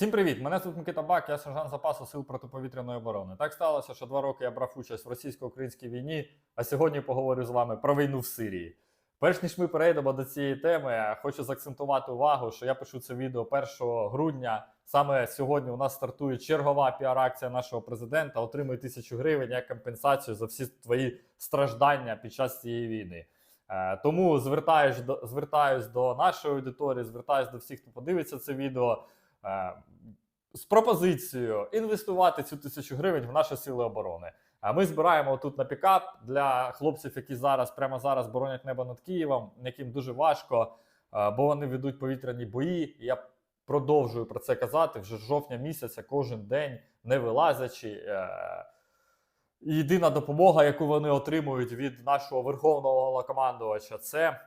Всім привіт! Мене звуть Микита Бак, я сержант запасу сил протиповітряної оборони. Так сталося, що два роки я брав участь в російсько-українській війні, а сьогодні поговорю з вами про війну в Сирії. Перш ніж ми перейдемо до цієї теми, хочу заакцентувати увагу, що я пишу це відео 1 грудня. Саме сьогодні у нас стартує чергова піар-акція нашого президента. Отримує тисячу гривень як компенсацію за всі твої страждання під час цієї війни. Е, Тому звертаюсь до звертаюсь до нашої аудиторії, звертаюсь до всіх, хто подивиться це відео з пропозицією інвестувати цю тисячу гривень в наші сили оборони. А ми збираємо тут на пікап для хлопців, які зараз прямо зараз боронять небо над Києвом, яким дуже важко, е, бо вони ведуть повітряні бої. Я продовжую про це казати вже жовтня місяця, кожен день не вилазячи. Єдина допомога, яку вони отримують від нашого верховного головнокомандувача, це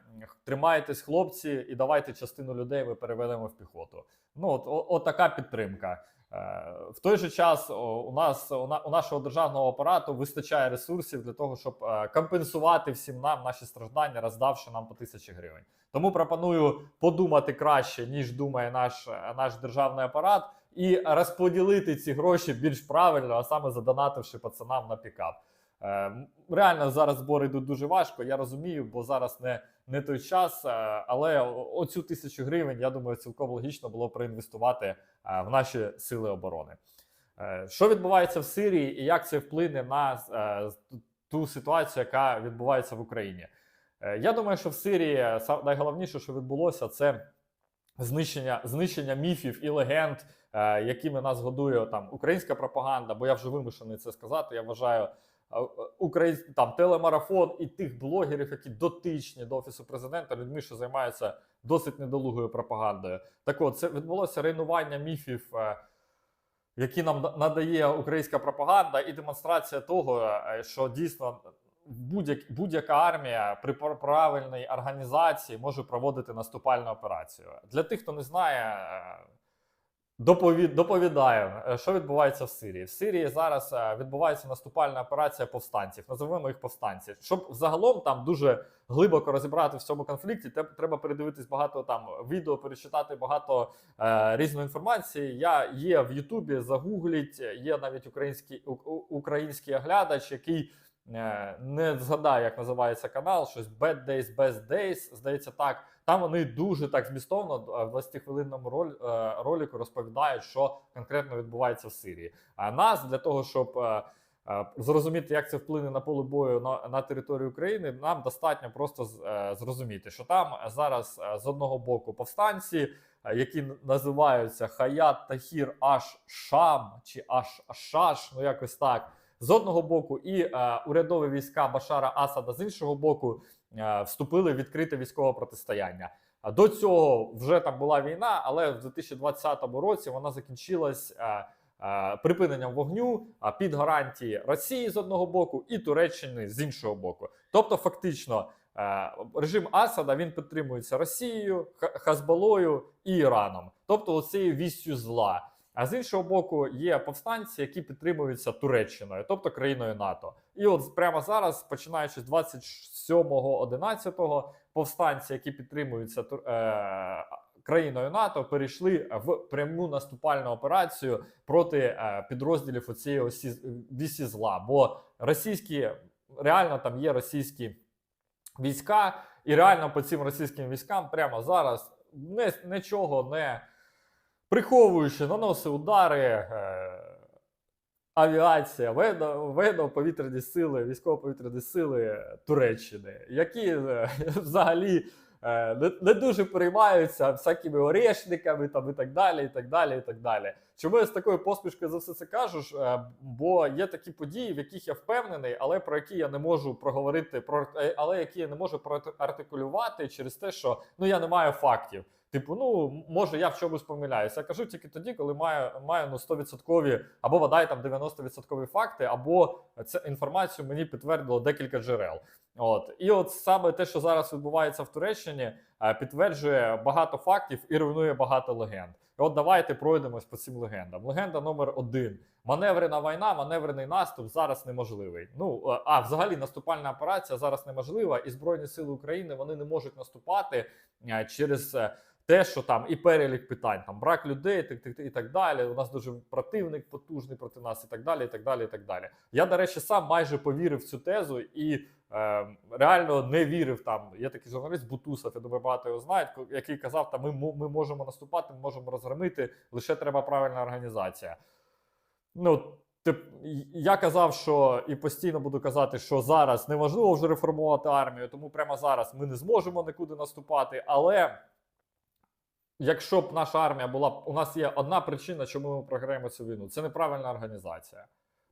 тримайтесь, хлопці, і давайте частину людей ми переведемо в піхоту. Ну от, о- от така підтримка. Е, В той же час у нас у, на, у нашого державного апарату вистачає ресурсів для того, щоб е, компенсувати всім нам наші страждання, роздавши нам по тисячі гривень. Тому пропоную подумати краще, ніж думає наш, е, наш державний апарат, і розподілити ці гроші більш правильно, а саме задонативши пацанам на пікап. Е, Реально зараз збори йдуть дуже важко. Я розумію, бо зараз не, не той час. е, Але оцю тисячу гривень, я думаю, цілком логічно було проінвестувати е, в наші сили оборони. Е, Що відбувається в Сирії і як це вплине на е, ту ситуацію, яка відбувається в Україні? Е, Я думаю, що в Сирії са- найголовніше, що відбулося, це знищення, знищення міфів і легенд, е, якими нас годує там українська пропаганда. Бо я вже вимушений це сказати. Я вважаю. е, е, Український там телемарафон і тих блогерів, які дотичні до офісу президента, людьми, що займаються досить недолугою пропагандою. Так от це відбулося руйнування міфів, е, які нам надає українська пропаганда, і демонстрація того, е, що дійсно будь-як, будь-яка армія при правильній організації може проводити наступальну операцію. Для тих, хто не знає, е, доповід, доповідаю, е, що відбувається в Сирії. В Сирії зараз е, відбувається наступальна операція повстанців. Називаємо їх повстанці. Щоб взагалом там дуже глибоко розібрати в цьому конфлікті, треба передивитись багато там відео, перечитати багато е, різної інформації. Я є в Ютубі, загугліть, є навіть український, у- український оглядач, який не згадаю, як називається канал, щось Bad Days, Best Days, здається так. Там вони дуже так змістовно е, в 20-хвилинному роль, е, ролику розповідають, що конкретно відбувається в Сирії. А нас для того, щоб е, е, зрозуміти, як це вплине на поле бою на, на територію України, нам достатньо просто е, зрозуміти, що там зараз е, з одного боку повстанці, е, які називаються Хаят Тахір Аш Шам чи Аш Шаш, ну якось так. З одного боку, і е, урядові війська Башара Асада з іншого боку е, вступили в відкрите військове протистояння. До цього вже там була війна, але в 2020 році вона закінчилась е, припиненням вогню під гарантії Росії з одного боку і Туреччини з іншого боку. Тобто, фактично, режим Асада він підтримується Росією, Ха- Хазбалою і Іраном, тобто оцією вістю зла. А з іншого боку, є повстанці, які підтримуються Туреччиною, тобто країною НАТО. І от прямо зараз, починаючи з 27.11, повстанці, які підтримуються е, країною НАТО, перейшли в пряму наступальну операцію проти е, підрозділів оцієї осі вісі зла. Бо російські реально там є російські війська, і реально по цим російським військам прямо зараз не, нічого не приховуючи, наносить удари. Е, Авіація, ведо, ведо повітряні сили, військово-повітряні сили Туреччини, які е, взагалі е, не, дуже переймаються всякими орешниками там і так далі. і так далі, і так далі. Чому я з такою поспішкою за все це кажу? Бо є такі події, в яких я впевнений, але про які я не можу проговорити, про але які я не можу проартикулювати через те, що ну я не маю фактів. Типу, ну може я в чомусь помиляюся. Я кажу тільки тоді, коли маю маю ну 100% або бодай там 90% факти, або цю інформацію мені підтвердило декілька джерел. От і от саме те, що зараз відбувається в Туреччині, е, підтверджує багато фактів і руйнує багато легенд. І от давайте пройдемось по цим легендам. Легенда номер один: маневрена війна, маневрений наступ зараз неможливий. Ну е, а взагалі наступальна операція зараз неможлива, і збройні сили України вони не можуть наступати е, через. Те, що там і перелік питань, там брак людей, так, і так далі. У нас дуже противник потужний проти нас, і так далі. І так далі, і так далі. Я, до речі, сам майже повірив в цю тезу і е, реально не вірив там. Є такий журналіст Бутусов, я думаю, багато його знають, який казав, там ми, ми можемо наступати, ми можемо розгромити, лише треба правильна організація. Ну, тип, я казав, що і постійно буду казати, що зараз неможливо вже реформувати армію, тому прямо зараз ми не зможемо нікуди наступати. Але якщо б наша армія була у нас є одна причина, чому ми програємо цю війну. Це неправильна організація.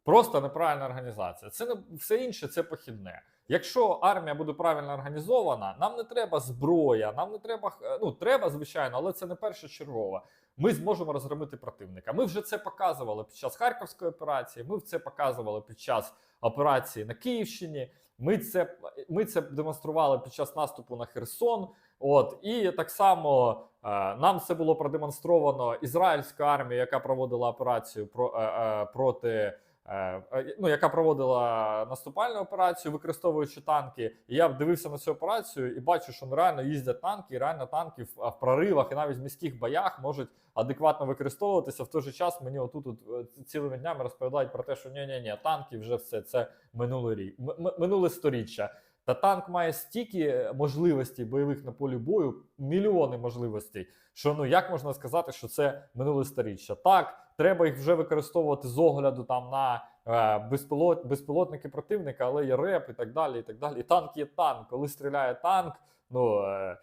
Просто неправильна організація. Це не все інше, це похідне. Якщо армія буде правильно організована, нам не треба зброя, нам не треба ну треба, звичайно, але це не першочергово. Ми зможемо розгромити противника. Ми вже це показували під час Харківської операції. Ми це показували під час операції на Київщині. Ми це ми це демонстрували під час наступу на Херсон. От і так само е, нам це було продемонстровано ізраїльська армія, яка проводила операцію про, е, е, проти. Е, е, Ну, яка проводила наступальну операцію, використовуючи танки. І я дивився на цю операцію і бачу, що ну, реально їздять танки, і реально танки в, в проривах і навіть в міських боях можуть адекватно використовуватися. В той же час мені отут от, е, цілими днями розповідають про те, що ні, ні, ні, танки вже все це минулий рік, минуле сторіччя. Та танк має стільки можливостей бойових на полі бою, мільйони можливостей. Що ну як можна сказати, що це минуле сторіччя? Так, треба їх вже використовувати з огляду там на е, безпілот, безпілотники противника, але є реп і так далі. І так далі. Танк є танк. Коли стріляє танк, ну е,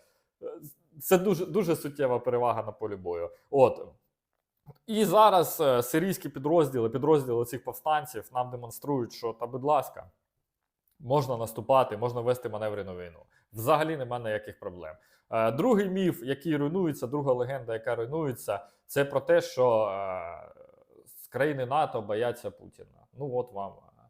це дуже дуже суттєва перевага на полі бою. От. І зараз е, сирійські підрозділи, підрозділи цих повстанців нам демонструють, що та, будь ласка, можна наступати, можна вести маневрену війну. Взагалі немає ніяких проблем. Е, Другий міф, який руйнується, друга легенда, яка руйнується, це про те, що е, з країни НАТО бояться Путіна. Ну, от вам. е,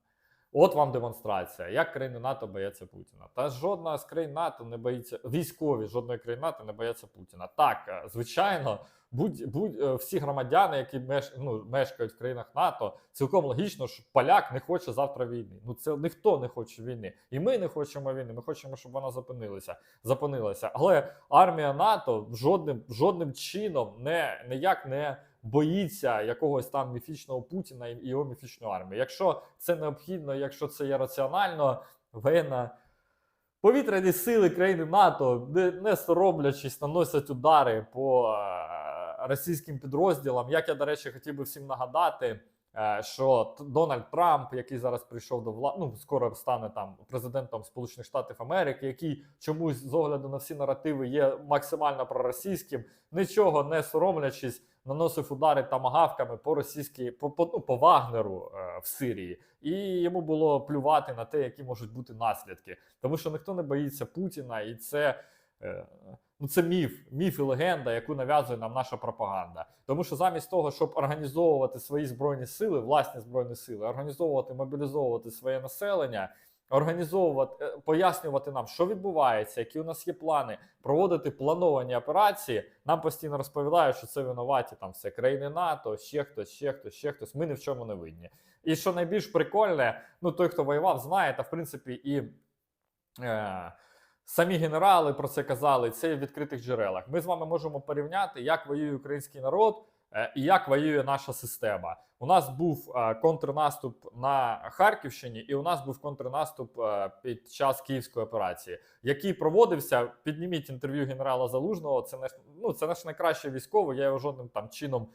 От вам демонстрація, як країни НАТО бояться Путіна. Та жодна з країн НАТО не боїться військові жодної країни НАТО не бояться Путіна. Так, звичайно, будь, будь е, всі громадяни, які меш, ну, мешкають в країнах НАТО, цілком логічно, що поляк не хоче завтра війни. Ну це ніхто не хоче війни, і ми не хочемо війни. Ми хочемо, щоб вона зупинилася. Зупинилася. Але армія НАТО жодним жодним чином не ніяк не боїться якогось там міфічного Путіна і його міфічної армії. Якщо це необхідно, якщо це є раціонально, воєнна. Повітряні сили країни НАТО, не, не соромлячись, наносять удари по е, російським підрозділам. Як я, до речі, хотів би всім нагадати, е, що Дональд Трамп, який зараз прийшов до влади, ну скоро стане там президентом Сполучених Штатів Америки, який чомусь з огляду на всі наративи є максимально проросійським, нічого не соромлячись, наносив удари тамагавками по російській по, по, ну, по Вагнеру е, в Сирії, і йому було плювати на те, які можуть бути наслідки, тому що ніхто не боїться Путіна, і це. е, Ну, це міф, міф і легенда, яку нав'язує нам наша пропаганда. Тому що замість того, щоб організовувати свої збройні сили, власні збройні сили, організовувати, мобілізовувати своє населення, організовувати, е, пояснювати нам, що відбувається, які у нас є плани, проводити плановані операції. Нам постійно розповідають, що це винуваті там все країни НАТО, ще хтось, ще хтось, ще хтось. Ми ні в чому не винні. І що найбільш прикольне, ну той, хто воював, знає, та в принципі і. Е, Самі генерали про це казали. Це в відкритих джерелах. Ми з вами можемо порівняти, як воює український народ е, і як воює наша система. У нас був е, контрнаступ на Харківщині, і у нас був контрнаступ е, під час київської операції, який проводився. Підніміть інтерв'ю генерала Залужного. Це наш ну це наш найкращий військовий. Я його жодним там чином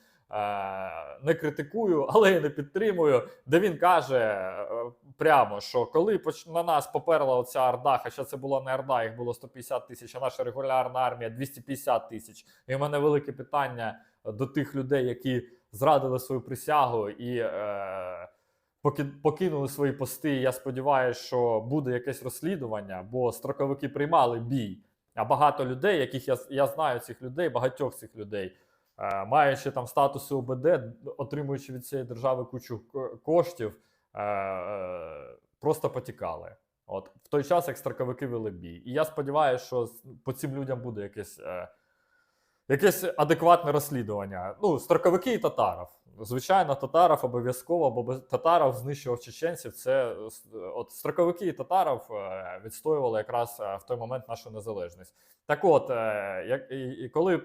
не критикую, але й не підтримую. Де він каже е, прямо, що коли на нас поперла оця орда, хоча це була не орда, їх було 150 тисяч, а наша регулярна армія 250 тисяч. І в мене велике питання до тих людей, які зрадили свою присягу і е, покинули свої пости. Я сподіваюся, що буде якесь розслідування, бо строковики приймали бій. А багато людей, яких я, я знаю цих людей, багатьох цих людей, е, маючи там статуси ОБД, отримуючи від цієї держави кучу коштів, е, е, просто потікали. От в той час, як страковики вели бій. І я сподіваюся, що по цим людям буде якесь, е, якесь адекватне розслідування. Ну, строковики і татаров. Звичайно, татаров обов'язково, бо татаров знищував чеченців. Це е, от строковики татаров е, відстоювали якраз е, в той момент нашу незалежність. Так от, як і, і коли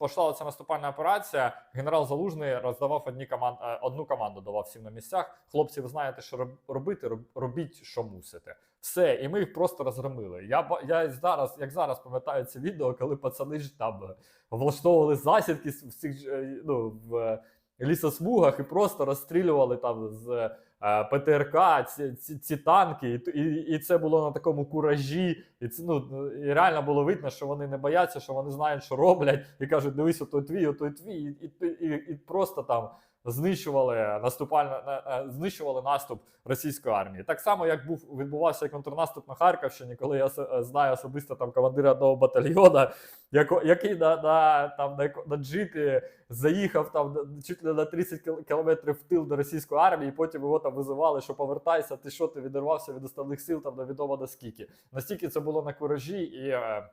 пішла ця наступальна операція, генерал Залужний роздавав одні команд, одну команду, давав всім на місцях. Хлопці, ви знаєте, що робити, робіть, що мусите. Все, і ми їх просто розгромили. Я я зараз, як зараз пам'ятаю це відео, коли пацани ж там влаштовували засідки в цих ну, в лісосмугах і просто розстрілювали там з е, ПТРК ці, ці, ці танки, і, і, це було на такому куражі. І це ну і реально було видно, що вони не бояться, що вони знають, що роблять, і кажуть: дивись, ото твій, отой твій, і, і, і, і просто там знищували наступальна на- е, знищували наступ російської армії. Так само, як був відбувався контрнаступ на Харківщині, коли я е, знаю особисто там командира одного батальйону, яко- який на, на, там, на, на джипі заїхав там чуть не на 30 кіл- кілометрів в тил до російської армії, і потім його там визивали, що повертайся, ти що, ти відірвався від основних сил там невідомо наскільки. Настільки це було на куражі, і е,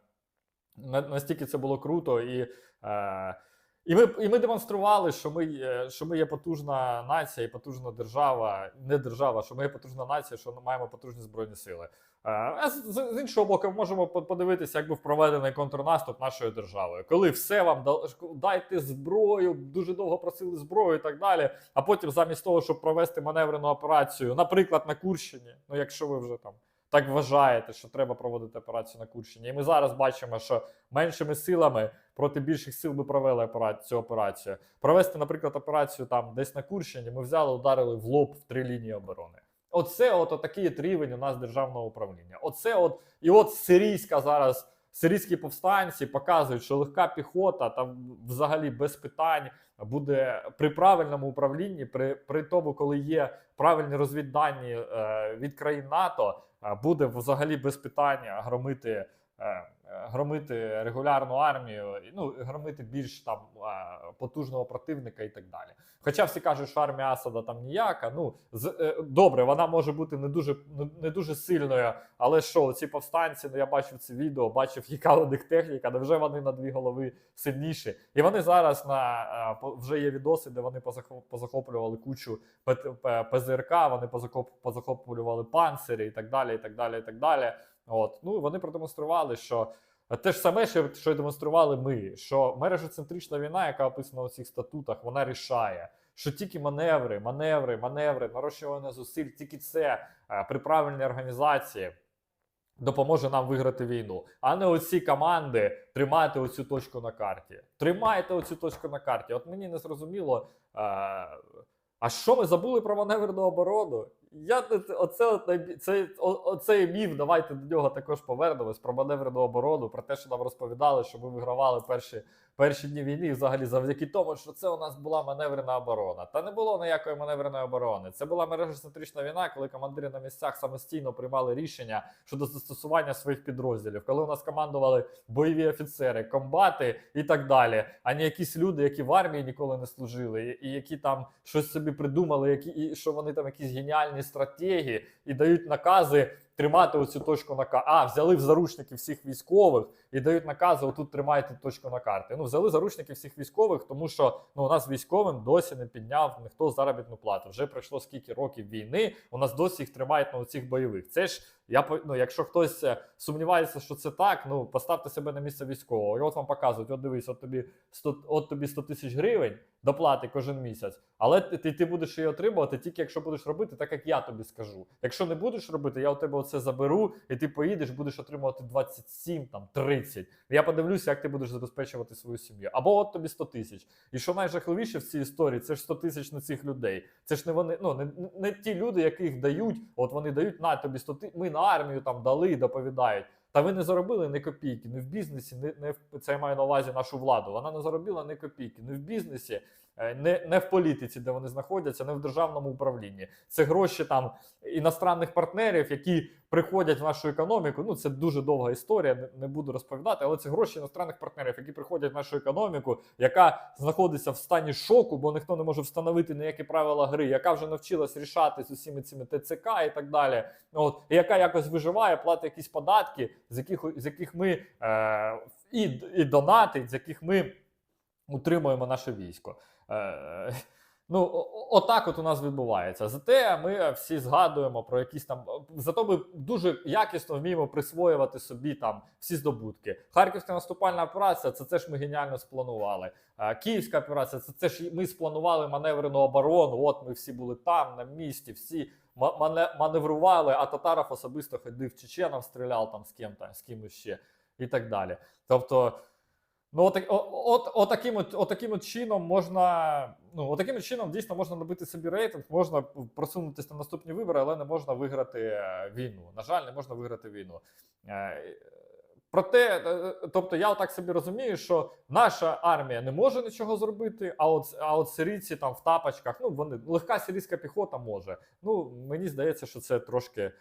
настільки це було круто. І, е, і, ми, і ми демонстрували, що ми, є- що ми є потужна нація і потужна держава, не держава, що ми є потужна нація, що ми маємо потужні збройні сили. Е, А з, з- іншого боку, можемо подивитися, як був проведений контрнаступ нашою державою. Коли все вам дал- дайте зброю, дуже довго просили зброю і так далі. А потім, замість того, щоб провести маневрену операцію, наприклад, на Курщині, ну якщо ви вже там так вважаєте, що треба проводити операцію на Курщині. І ми зараз бачимо, що меншими силами проти більших сил ми провели цю операцію. Провести, наприклад, операцію там десь на Курщині, ми взяли, ударили в лоб в три лінії оборони. Оце от такий рівень у нас державного управління. Оце от і от сирійська зараз. Сирійські повстанці показують, що легка піхота там взагалі без питань буде при правильному управлінні, при, при тому, коли є правильні розвіддані е, від країн НАТО, е, буде взагалі без питання громити, громити регулярну армію, ну громити більш там е, потужного противника і так далі. Хоча всі кажуть, що армія Асада там ніяка. Ну з е, добре, вона може бути не дуже не, дуже сильною, але що ці повстанці? Ну я бачив це відео, бачив, яка у них техніка, невже вони на дві голови сильніші? І вони зараз на е, вже є відоси, де вони позахоп- позахоплювали кучу ПЗРК, вони позахоп, позахоплювали панцирі і так далі. І так далі, і так далі. От ну вони продемонстрували, що те ж саме, що, що демонстрували ми, що мережоцентрична війна, яка описана у цих статутах, вона рішає. Що тільки маневри, маневри, маневри, нарощування зусиль, тільки це е, при правильній організації допоможе нам виграти війну, а не оці команди тримати оцю точку на карті. Тримайте оцю точку на карті. От мені не зрозуміло. Е, а що ми забули про маневрену оборону? Я оце, от це, міф. Давайте до нього також повернемось про маневрену оборону, про те, що нам розповідали, що ми вигравали перші, перші дні війни, взагалі завдяки тому, що це у нас була маневрена оборона. Та не було ніякої маневреної оборони. Це була мережоцентрична війна, коли командири на місцях самостійно приймали рішення щодо застосування своїх підрозділів, коли у нас командували бойові офіцери, комбати і так далі, а не якісь люди, які в армії ніколи не служили, і які там щось собі придумали, які і що вони там якісь геніальні стратегії і дають накази тримати оцю точку на карті. А, взяли в заручники всіх військових і дають накази: отут тримайте точку на карті. Ну, взяли заручники всіх військових, тому що ну у нас військовим досі не підняв ніхто заробітну плату. Вже пройшло скільки років війни. У нас досі їх тримають на оцих бойових. Це ж я ну, якщо хтось е, сумнівається, що це так, ну поставте себе на місце військового. І от вам показують: от дивись, от тобі 100, от тобі 100 тисяч гривень доплати кожен місяць. Але ти, ти, будеш її отримувати тільки якщо будеш робити так, як я тобі скажу. Якщо не будеш робити, я у тебе оце заберу, і ти поїдеш, будеш отримувати 27, там 30. Я подивлюся, як ти будеш забезпечувати свою сім'ю. Або от тобі 100 тисяч. І що найжахливіше в цій історії, це ж 100 тисяч на цих людей. Це ж не вони, ну не, не ті люди, яких дають. От вони дають на тобі 100 тисяч. Ми на армію там дали, доповідають. Та ви не заробили ні копійки, не в бізнесі, не, не в це я маю на увазі нашу владу. Вона не заробила ні копійки, не в бізнесі, не, не в політиці, де вони знаходяться, не в державному управлінні. Це гроші там іностранних партнерів, які приходять в нашу економіку. Ну це дуже довга історія, не, буду розповідати, але це гроші іностранних партнерів, які приходять в нашу економіку, яка знаходиться в стані шоку, бо ніхто не може встановити ніякі правила гри, яка вже навчилась рішати з усіми цими ТЦК і так далі. От і яка якось виживає, платить якісь податки, з яких з яких ми е, і, і донатить, з яких ми утримуємо наше військо. Е, Ну, о- о- отак от у нас відбувається. Зате ми всі згадуємо про якісь там. Зато ми дуже якісно вміємо присвоювати собі там всі здобутки. Харківська наступальна операція це це ж ми геніально спланували. Е, Київська операція це це ж ми спланували маневрену оборону. От ми всі були там, на місці, всі ма- маневрували, а Татаров особисто ходив чеченам, стріляв там з ким там, з кимось ще і так далі. Тобто. Ну, от, от, от, отаким, от, отаким от чином можна. Ну, от чином дійсно можна набити собі рейтинг, можна просунутися на наступні вибори, але не можна виграти е, війну. На жаль, не можна виграти війну. Е, Проте, е, тобто, я так собі розумію, що наша армія не може нічого зробити, а от, а от сирійці там в тапочках, ну вони легка сирійська піхота може. Ну, мені здається, що це трошки,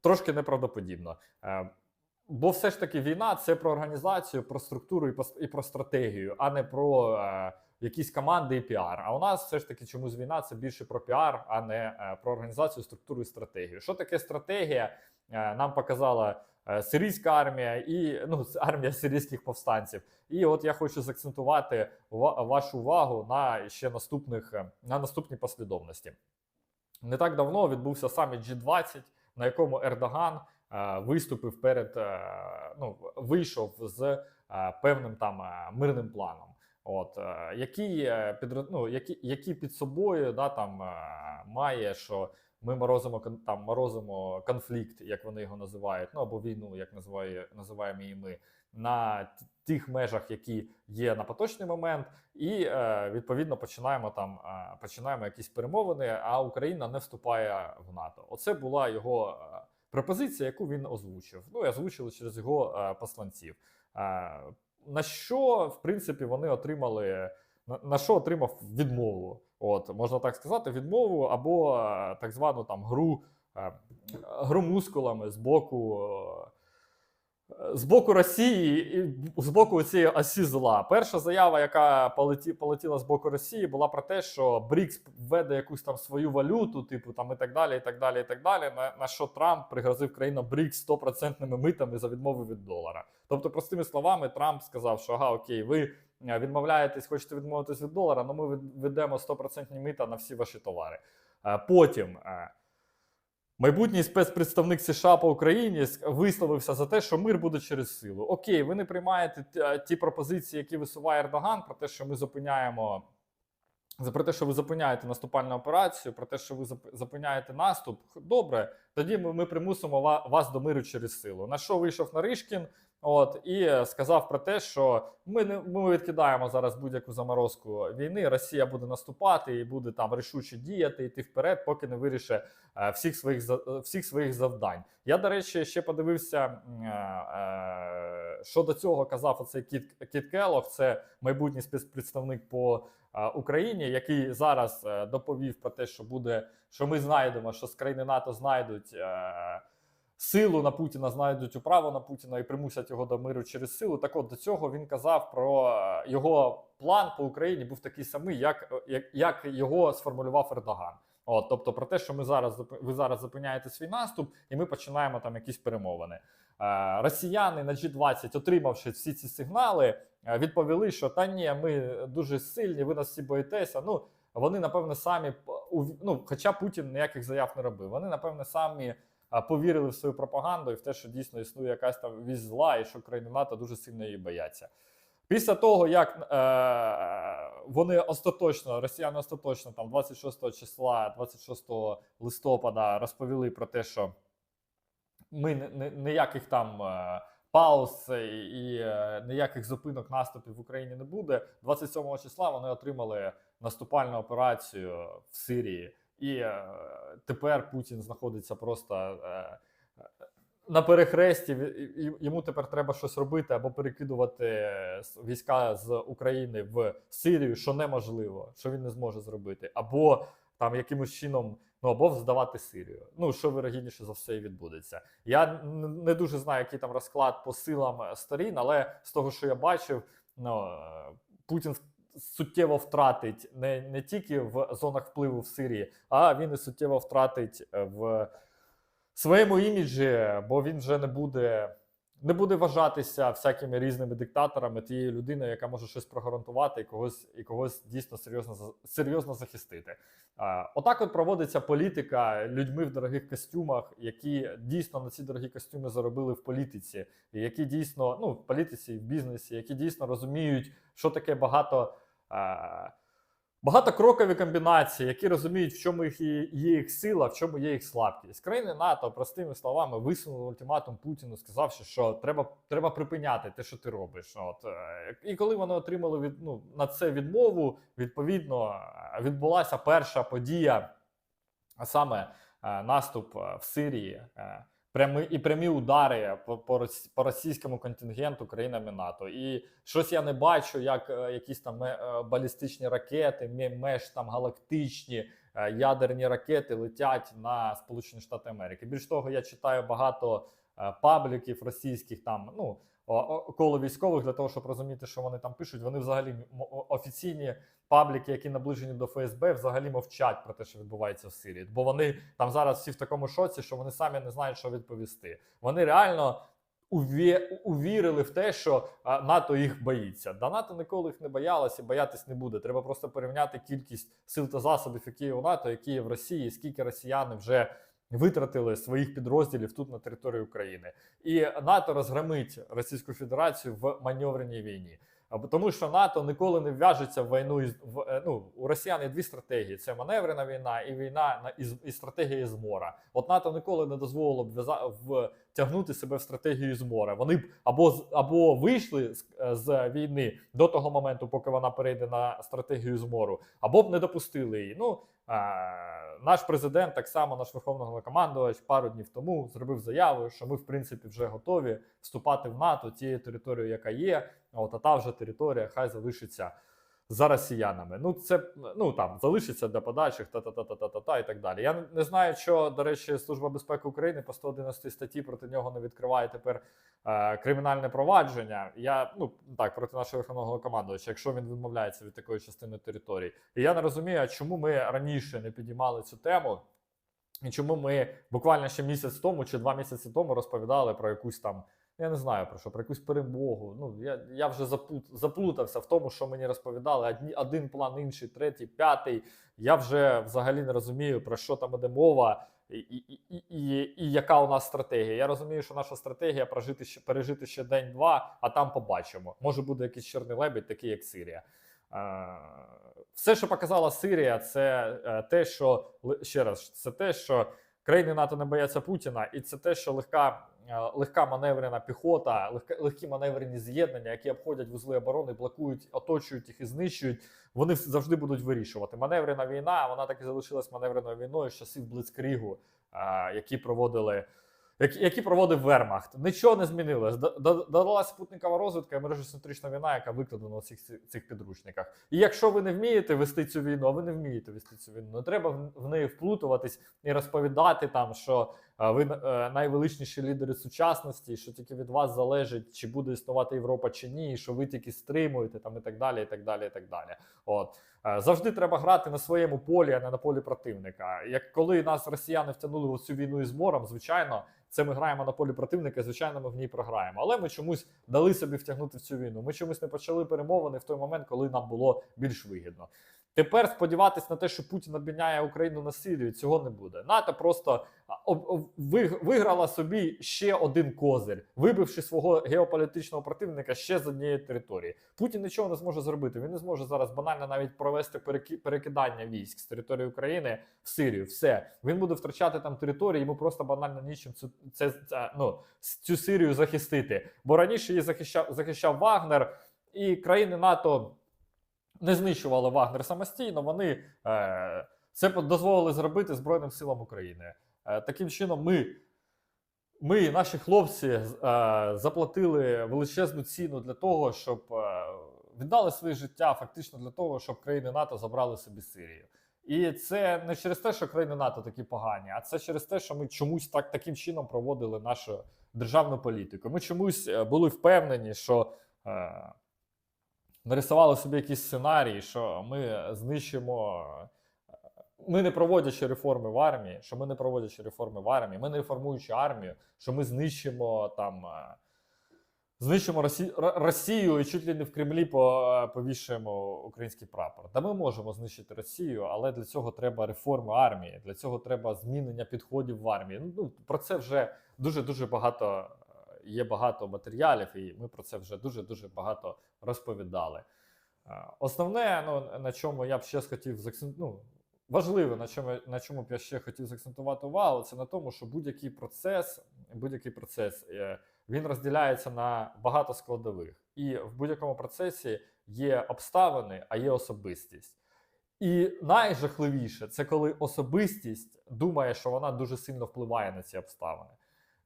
трошки неправдоподібно. Бо все ж таки війна це про організацію, про структуру і про, стратегію, а не про е, якісь команди і піар. А у нас все ж таки чомусь війна це більше про піар, а не е, про організацію, структуру і стратегію. Що таке стратегія? Е, нам показала е, сирійська армія і ну, армія сирійських повстанців. І от я хочу заакцентувати ва- вашу увагу на ще наступних е, на наступній послідовності. Не так давно відбувся саміт G20, на якому Ердоган виступив перед е, ну, вийшов з е, певним там е, мирним планом. От е, е, під ну, які, які під собою да там е, має, що ми морозимо там морозимо конфлікт, як вони його називають, ну або війну, як називає, називаємо її ми, на тих межах, які є на поточний момент, і е, відповідно починаємо там е, починаємо якісь перемовини. А Україна не вступає в НАТО. Оце була його е, пропозиція, яку він озвучив. Ну і озвучили через його е, посланців. Е, на що в принципі вони отримали на, на що отримав відмову? От можна так сказати, відмову або так звану там гру, гру мускулами з боку. Е, з боку Росії і з боку цієї осі зла. Перша заява, яка полеті, полетіла з боку Росії, була про те, що БРІКС введе якусь там свою валюту, типу там і так далі, і так далі, і так далі. На, на що Трамп пригрозив країнам БРІКС 100% митами за відмову від долара. Тобто, простими словами, Трамп сказав, що ага, окей, ви е, відмовляєтесь, хочете відмовитись від долара, але ми від- введемо 100% мита на всі ваші товари. Е, Потім. Майбутній спецпредставник США по Україні висловився за те, що мир буде через силу. Окей, ви не приймаєте е, ті пропозиції, які висуває Ердоган, про те, що ми зупиняємо. За про те, що ви зупиняєте наступальну операцію, про те, що ви зупиняєте наступ. Добре, тоді ми, ми примусимо вас до миру через силу. На що вийшов Наришкін? От і е, сказав про те, що ми не ми відкидаємо зараз будь-яку заморозку війни. Росія буде наступати і буде там рішуче діяти, йти вперед, поки не вирішить е, всіх своїх е, всіх своїх завдань. Я, до речі, ще подивився, е, е, що до цього казав оцей Кіт, Кіт Келлог, це майбутній спецпредставник по е, Україні, який зараз е, доповів про те, що буде, що ми знайдемо, що з країни НАТО знайдуть. е, Силу на Путіна знайдуть управу на Путіна і примусять його до миру через силу. Так от до цього він казав про е, його план по Україні був такий самий, як, е, як, як його сформулював Ердоган. От, тобто про те, що ми зараз ви зараз зупиняєте свій наступ, і ми починаємо там якісь перемовини. Е, росіяни на G20, отримавши всі ці сигнали, відповіли, що та ні, ми дуже сильні, ви нас всі боїтеся. Ну вони напевне самі ну, хоча Путін ніяких заяв не робив. Вони напевне самі повірили в свою пропаганду і в те, що дійсно існує якась там вісь зла, і що країни НАТО дуже сильно її бояться. Після того, як е, вони остаточно, росіяни остаточно там 26 числа, 26 листопада розповіли про те, що ми ніяких там е, пауз і е, ніяких зупинок наступів в Україні не буде. 27 числа вони отримали наступальну операцію в Сирії, і е, тепер Путін знаходиться просто. Е, на перехресті йому тепер треба щось робити або перекидувати е, війська з України в Сирію, що неможливо, що він не зможе зробити, або там якимось чином ну або здавати Сирію. Ну що вирогідніше за все і відбудеться. Я не дуже знаю, який там розклад по силам сторін, але з того, що я бачив, ну Путін суттєво втратить не, не тільки в зонах впливу в Сирії, а він і суттєво втратить е, в своєму іміджі, бо він вже не буде не буде вважатися всякими різними диктаторами тією людиною, яка може щось прогарантувати і когось і когось дійсно серйозно серйозно захистити. Отак от проводиться політика людьми в дорогих костюмах, які дійсно на ці дорогі костюми заробили в політиці, які дійсно ну в політиці в бізнесі, які дійсно розуміють, що таке багато. А, Багатокрокові комбінації, які розуміють, в чому їх є, їх сила, в чому є їх слабкість. Країни НАТО, простими словами, висунули ультиматум Путіну, сказавши, що треба, треба припиняти те, що ти робиш. От е, і коли вони отримали від ну на це відмову, відповідно е, відбулася перша подія, а саме е, наступ е, в Сирії. Прямі і прямі удари по, по, російському контингенту країнами НАТО. І щось я не бачу, як е, якісь там е, балістичні ракети, меж там галактичні е, ядерні ракети летять на Сполучені Штати Америки. Більш того, я читаю багато пабліків російських там, ну коло військових для того, щоб розуміти, що вони там пишуть. Вони взагалі офіційні пабліки, які наближені до ФСБ, взагалі мовчать про те, що відбувається в Сирії. Бо вони там зараз всі в такому шоці, що вони самі не знають, що відповісти. Вони реально. уві- Увірили в те, що НАТО їх боїться. Да НАТО ніколи їх не боялася і боятись не буде. Треба просто порівняти кількість сил та засобів, які є у НАТО, які є в Росії, скільки росіяни вже витратили своїх підрозділів тут на території України. І НАТО розгромить Російську Федерацію в маневреній війні. А бо- Тому що НАТО ніколи не в'яжеться в війну із в е, ну у Росіян є дві стратегії: це маневрена війна і війна на із, і стратегія з мора. От НАТО ніколи не дозволило б в'яза- втягнути себе в стратегію з моря. Вони б або або вийшли з, е, з війни до того моменту, поки вона перейде на стратегію з мору, або б не допустили її. Ну наш президент, так само наш верховний командувач, пару днів тому зробив заяву, що ми в принципі вже готові вступати в НАТО тією територією, яка є. От а та вже територія хай залишиться за росіянами. Ну це ну там залишиться для подальших та та та та та та та і так далі. Я не- знаю, що до речі, служба безпеки України по 111 статті проти нього не відкриває тепер е, кримінальне провадження. Я ну так проти нашого верховного командувача, якщо він відмовляється від такої частини території. І я не розумію, чому ми раніше не підіймали цю тему. І чому ми буквально ще місяць тому чи два місяці тому розповідали про якусь там, я не знаю про що, про якусь перемогу. Ну я, я вже заплут, заплутався в тому, що мені розповідали. Одні, один план, інший, третій, п'ятий. Я вже взагалі не розумію, про що там іде мова. І, і, і, і, і яка у нас стратегія? Я розумію, що наша стратегія прожити ще пережити ще день-два, а там побачимо. Може буде якийсь чорний лебідь, такий як Сирія. Е, Все, що показала Сирія, це е, те, що ще раз, це те, що країни НАТО не бояться Путіна, і це те, що легка, легка маневрена піхота, легкі маневрені з'єднання, які обходять вузли оборони, блокують, оточують їх і знищують. Вони завжди будуть вирішувати. Маневрена війна, вона так і залишилась маневреною війною з часів Блицкрігу, е, які проводили які, проводив Вермахт. Нічого не змінилось. Д- д- Додалася спутникова розвідка і мережосцентрична війна, яка викладена у цих, цих підручниках. І якщо ви не вмієте вести цю війну, а ви не вмієте вести цю війну, не треба в- неї вплутуватись і розповідати там, що е, ви е, найвеличніші лідери сучасності, що тільки від вас залежить, чи буде існувати Європа чи ні, і що ви тільки стримуєте там і так далі, і так далі, і так далі. От Е, завжди треба грати на своєму полі, а не на полі противника. Як коли нас росіяни втягнули в цю війну із морем, звичайно, це ми граємо на полі противника, звичайно, ми в ній програємо. Але ми чомусь дали собі втягнути в цю війну. Ми чомусь не почали перемовини в той момент, коли нам було більш вигідно. Тепер сподіватись на те, що Путін обміняє Україну на Сирію, цього не буде. НАТО просто виграла собі ще один козир, вибивши свого геополітичного противника ще з однієї території. Путін нічого не зможе зробити. Він не зможе зараз банально навіть провести переки- перекидання військ з території України в Сирію. Все він буде втрачати там території. Йому просто банально нічим цю це, це ну цю Сирію захистити. Бо раніше її захищав захищав Вагнер, і країни НАТО не знищували Вагнер самостійно. Вони е, це дозволили зробити Збройним силам України. Е, таким чином, ми, ми наші хлопці е, заплатили величезну ціну для того, щоб е, віддали своє життя фактично для того, щоб країни НАТО забрали собі Сирію. І це не через те, що країни НАТО такі погані, а це через те, що ми чомусь так таким чином проводили нашу державну політику. Ми чомусь е, були впевнені, що е, нарисували собі якісь сценарії, що ми знищимо. Ми не проводячи реформи в армії, що ми не проводячи реформи в армії, ми не реформуючи армію, що ми знищимо там е, знищимо Росі... Росію і чуть ли не в Кремлі по- повішаємо український прапор. Та ми можемо знищити Росію, але для цього треба реформи армії, для цього треба змінення підходів в армії. Ну, про це вже дуже дуже багато е, є багато матеріалів, і ми про це вже дуже дуже багато розповідали. Е, Основне, ну на чому я б ще хотів ну, важливе, на чому на чому б я ще хотів закцентувати увагу, це на тому, що будь-який процес, будь-який процес е, він розділяється на багато складових, і в будь-якому процесі є обставини, а є особистість. І найжахливіше це коли особистість думає, що вона дуже сильно впливає на ці обставини.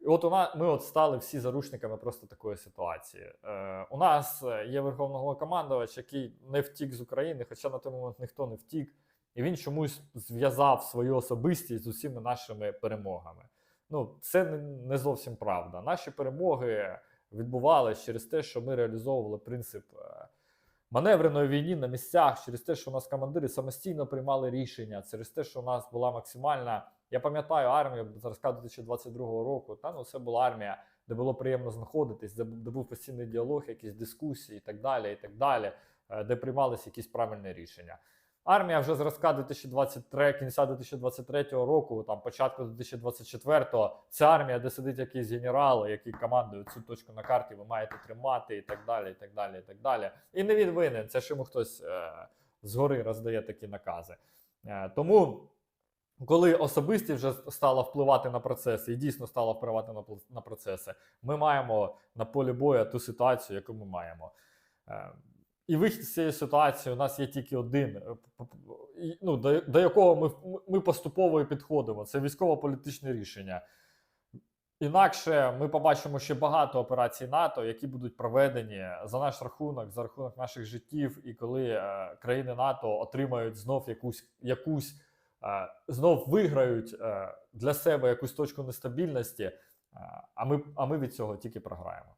І от вона, ми от стали всі заручниками просто такої ситуації. Е, у нас е, є верховноголовнокомандувач, який не втік з України, хоча на той момент ніхто не втік, і він чомусь зв'язав свою особистість з усіма нашими перемогами. Ну, це не, не зовсім правда. Наші перемоги відбувалися через те, що ми реалізовували принцип е, маневреної війни на місцях, через те, що у нас командири самостійно приймали рішення, через те, що у нас була максимальна. Я пам'ятаю армію зразка 2022 року. Та ну це була армія, де було приємно знаходитись, де, був постійний діалог, якісь дискусії і так далі, і так далі, е, де приймалися якісь правильні рішення. Армія вже зразка 2023, кінця 2023 року, там початку 2024, це армія, де сидить якийсь генерал, який командує цю точку на карті, ви маєте тримати і так далі, і так далі, і так далі. І не він винен, це ж йому хтось е, згори роздає такі накази. Е, тому, коли особистість вже стала впливати на процеси, і дійсно стала впливати на, на процеси, ми маємо на полі бою ту ситуацію, яку ми маємо. Е, і вихід з цієї ситуації у нас є тільки один, е, ну, до, до якого ми, ми поступово і підходимо. Це військово-політичне рішення. Інакше ми побачимо ще багато операцій НАТО, які будуть проведені за наш рахунок, за рахунок наших життів, і коли е, країни НАТО отримають знов якусь, якусь знов виграють е, для себе якусь точку нестабільності, а, ми, а ми від цього тільки програємо.